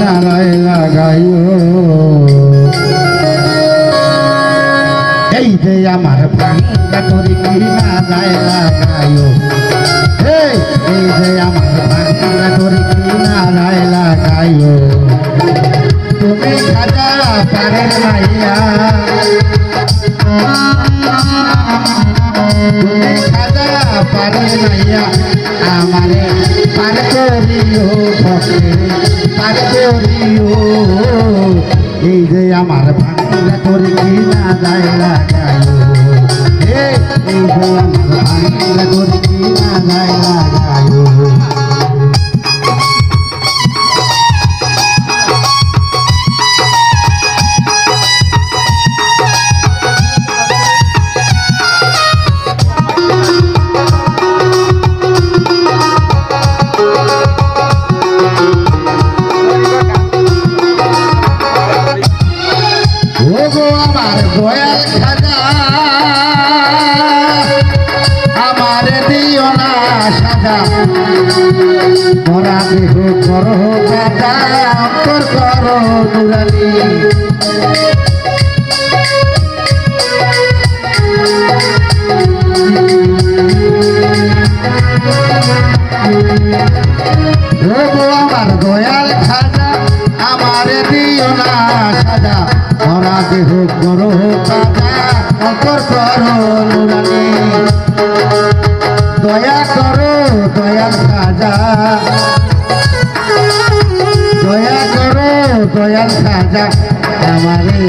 কিনারায় লাগাইও। এই যে আমার ভাঙ্গা তরি কিনারায় লাগাইও। এই যে আমার ভাঙ্গা তরি আমারে পার করিও ভক্তে পার করিও এই যে আমার ভাঙ্গা তরি কিনা যায় লাগায় এই যে আমার ভাঙ্গা তরি কিনা যায় লাগাইও মরা দেহ করো কাজা অন্তর করো নুরানি। আমার দয়াল খাজা, আমার দিও না সাজা। মরা দেহ করো কাজা অন্তর করো নুরানি। দয়াল সাজা, আমারে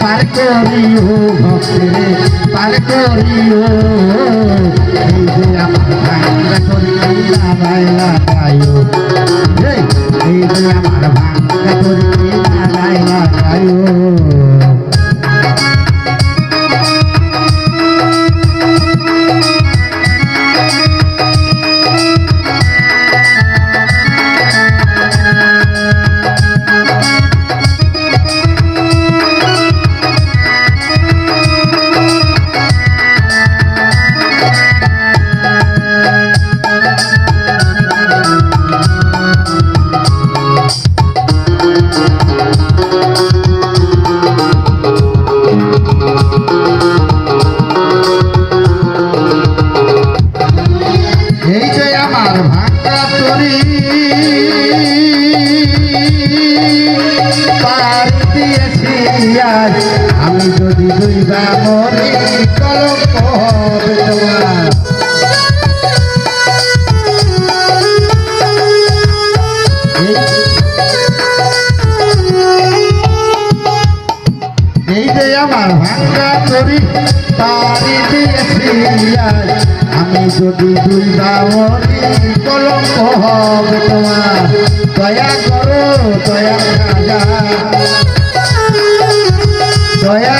পার করিও ভক্তরে, পার করিও। এই যে আমার ভাঙ্গা করি লাগাই লাগাইও দুইবা মরি কলঙ্ক হবে তোমার। এই যে আমার ভাঙ্গা করো দয়া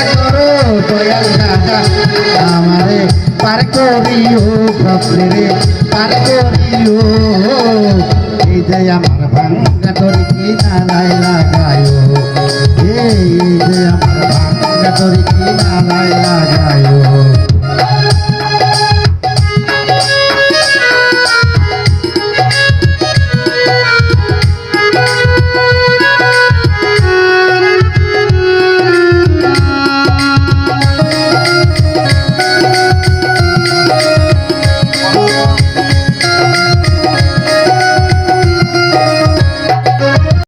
আমারে পার করিও ভক্তরে পার করিও। এই যে আমার ভাঙ্গা তরি কিনা লাই লাগাইও। এই যে আমার ভাঙ্গা তরি